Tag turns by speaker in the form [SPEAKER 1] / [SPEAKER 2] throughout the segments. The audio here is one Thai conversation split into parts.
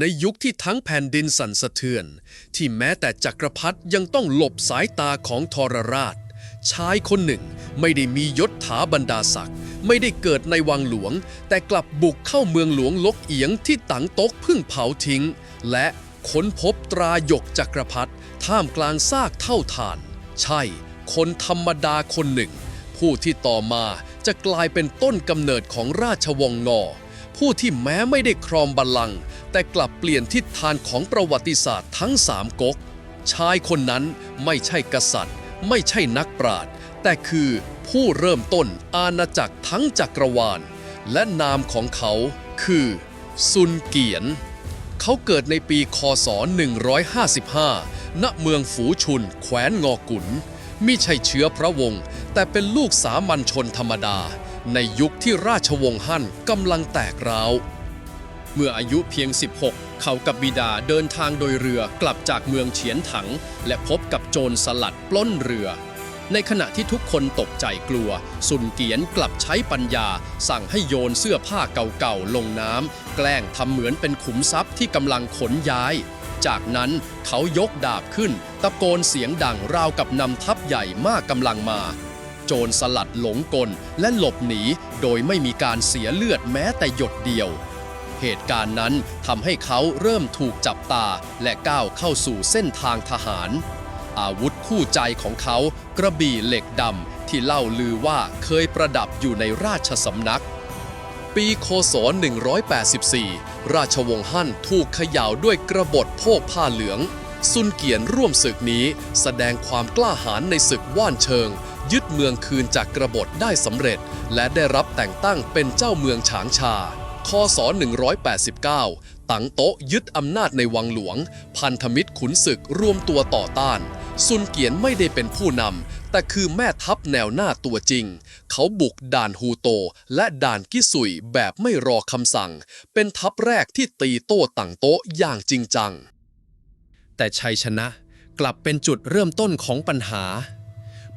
[SPEAKER 1] ในยุคที่ทั้งแผ่นดินสั่นสะเทือน ที่แม้แต่จักรพรรดิยังต้องหลบสายตาของทรราช ชายคนหนึ่งไม่ได้มียศถาบรรดาศักดิ์ไม่ได้เกิดในวังหลวง แต่กลับบุกเข้าเมืองหลวงลกเอียงที่ตังโต๊กพึ่งเผาทิ้ง และค้นพบตราหยกจักรพรรดิท่ามกลางซากเท่าฐาน ใช่ คนธรรมดาคนหนึ่ง ผู้ที่ต่อมาจะกลายเป็นต้นกำเนิดของราชวงศ์งอผู้ที่แม้ไม่ได้ครองบัลลังก์ แต่กลับเปลี่ยนทิศทางของประวัติศาสตร์ทั้งสามก๊ก ชายคนนั้นไม่ใช่กษัตริย์ ไม่ใช่นักปราชญ์แต่คือผู้เริ่มต้นอาณาจักรทั้งจักรวาล และนามของเขาคือ ซุนเกียน เขาเกิดในปีคศ 155 ณ เมืองฝูชุน แขวนงอกุนมิใช่เชื้อพระวงศ์แต่เป็นลูกสามัญชนธรรมดา ในยุคที่ราชวงศ์ฮั่นกำลังแตกร้าว เมื่ออายุเพียง 16 เขากับบิดาเดินทางโดยเรือกลับจากเมืองเฉียนถัง และพบกับโจรสลัดปล้นเรือ ในขณะที่ทุกคนตกใจกลัว สุนเกียนกลับใช้ปัญญา สั่งให้โยนเสื้อผ้าเก่าๆลงน้ำแกล้งทำเหมือนเป็นขุมทรัพย์ที่กำลังขนย้าย จากนั้นเขายกดาบขึ้น ตะโกนเสียงดังราวกับนำทัพใหญ่มากกำลังมาโจรสลัดหลงกลและหลบหนีโดยไม่มีการเสียเลือดแม้แต่หยดเดียว เหตุการณ์นั้นทำให้เขาเริ่มถูกจับตาและก้าวเข้าสู่เส้นทางทหาร อาวุธคู่ใจของเขากระบี่เหล็กดำที่เล่าลือว่าเคยประดับอยู่ในราชสำนัก ปีคศ 184 ราชวงศ์ฮั่นถูกขย่าวด้วยกระบฏโพกผ้าเหลือง ซุนเกียนร่วมศึกนี้แสดงความกล้าหาญในศึกว่านเชิง ยึดเมืองคืนจากกระบฏได้สำเร็จ และได้รับแต่งตั้งเป็นเจ้าเมืองฉางชา คศ 189 ตังโต๊ะยึดอำนาจในวังหลวง พันธมิตรขุนศึกรวมตัวต่อต้าน ซุนเกียนไม่ได้เป็นผู้นำ แต่คือแม่ทัพแนวหน้าตัวจริง เขาบุกด่านฮูโต และด่านกิสุยแบบไม่รอคำสั่ง เป็นทัพแรกที่ตีโต้ตังโต๊ะอย่างจริงจัง แต่ชัยชนะกลับเป็นจุดเริ่มต้นของปัญหา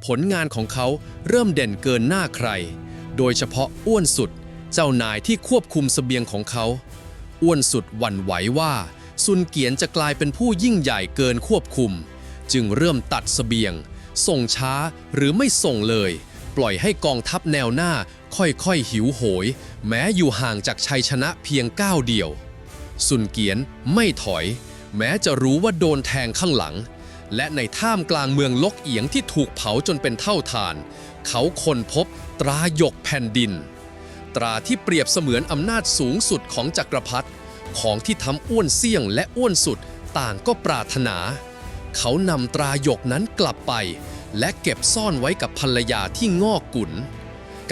[SPEAKER 1] ผลงานของเขาเริ่มเด่นเกินหน้าใคร โดยเฉพาะอ้วนสุด เจ้านายที่ควบคุมเสบียงของเขา อ้วนสุดหวั่นไหวว่า ซุนเกียนจะกลายเป็นผู้ยิ่งใหญ่เกินควบคุม จึงเริ่มตัดเสบียง ส่งช้าหรือไม่ส่งเลย ปล่อยให้กองทัพแนวหน้าค่อยๆหิวโหย แม้อยู่ห่างจากชัยชนะเพียงก้าวเดียว ซุนเกียนไม่ถอย แม้จะรู้ว่าโดนแทงข้างหลัง และในท่ามกลางเมืองลกเอียงที่ถูกเผาจนเป็นเท่าฐาน เขาคนพบตราหยกแผ่นดิน ตราที่เปรียบเสมือนอำนาจสูงสุดของจักรพรรดิของที่ทำอ้วนเสี่ยงและอ้วนสุดต่างก็ปรารถนา เขานำตราหยกนั้นกลับไป และเก็บซ่อนไว้กับภรรยาที่งอกกุน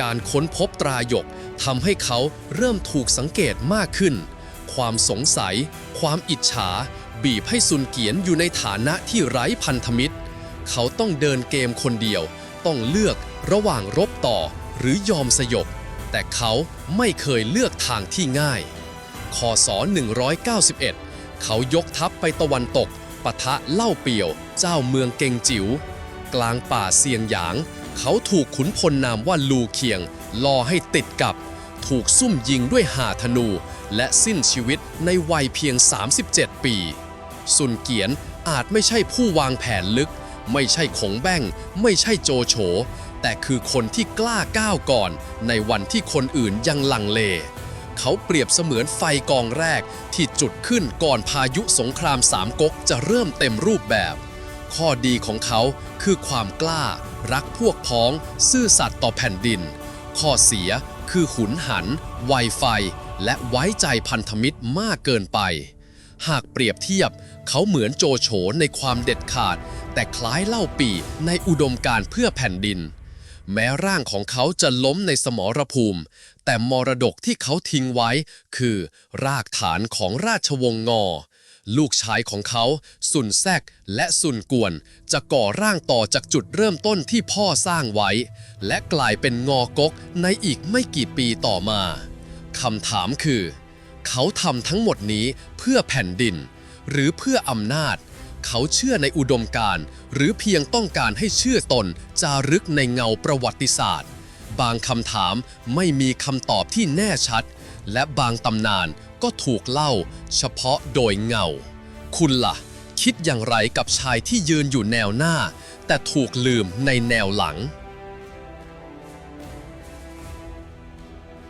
[SPEAKER 1] การค้นพบตราหยกทำให้เขาเริ่มถูกสังเกตมากขึ้น ความสงสัย ความอิจฉา บีบให้ซุนเกียนอยู่ในฐานะที่ไร้พันธมิตร เขาต้องเดินเกมคนเดียว ต้องเลือกระหว่างรบต่อหรือยอมสยบ แต่เขาไม่เคยเลือกทางที่ง่ายคศ191 เขายกทัพไปตะวันตกปะทะเล่าเปียว เจ้าเมืองเกงจิว๋วกลางป่าเซียงหยาง เขาถูกขุนพลนามว่าลูเคียงล่อให้ติดกับ ถูกซุ่มยิงด้วยหาธนู และสิ้นชีวิตในวัยเพียง 37 ปีซุนเกียนอาจไม่ใช่ผู้วางแผนลึก ไม่ใช่ขงแบ้ง ไม่ใช่โจโฉ แต่คือคนที่กล้าก้าวก่อน ในวันที่คนอื่นยังลังเล เขาเปรียบเสมือนไฟกองแรกที่จุดขึ้นก่อนพายุสงครามสามก๊กจะเริ่มเต็มรูปแบบ ข้อดีของเขาคือความกล้า รักพวกพ้อง ซื่อสัตย์ต่อแผ่นดิน ข้อเสียคือหุนหัน ไวไฟ และไว้ใจพันธมิตรมากเกินไป หากเปรียบเทียบ เขาเหมือนโจโฉในความเด็ดขาด แต่คล้ายเล่าปีในอุดมการเพื่อแผ่นดิน แม้ร่างของเขาจะล้มในสมรภูมิ แต่มรดกที่เขาทิ้งไว้ คือ รากฐานของราชวงศ์งอ ลูกชายของเขา สุนแซกและสุนกวน จะก่อร่างต่อจากจุดเริ่มต้นที่พ่อสร้างไว้ และกลายเป็นงอกกในอีกไม่กี่ปีต่อมาคำถามคือ เขาทำทั้งหมดนี้เพื่อแผ่นดิน หรือเพื่ออำนาจ เขาเชื่อในอุดมการณ์หรือเพียงต้องการให้เชื่อตนจารึกในเงาประวัติศาสตร์ บางคำถามไม่มีคำตอบที่แน่ชัด และบางตำนาน
[SPEAKER 2] ก็ถูกเล่าเฉพาะโดยเงา คุณล่ะ คิดอย่างไรกับชายที่ยืนอยู่แนวหน้า แต่ถูกลืมในแนวหลัง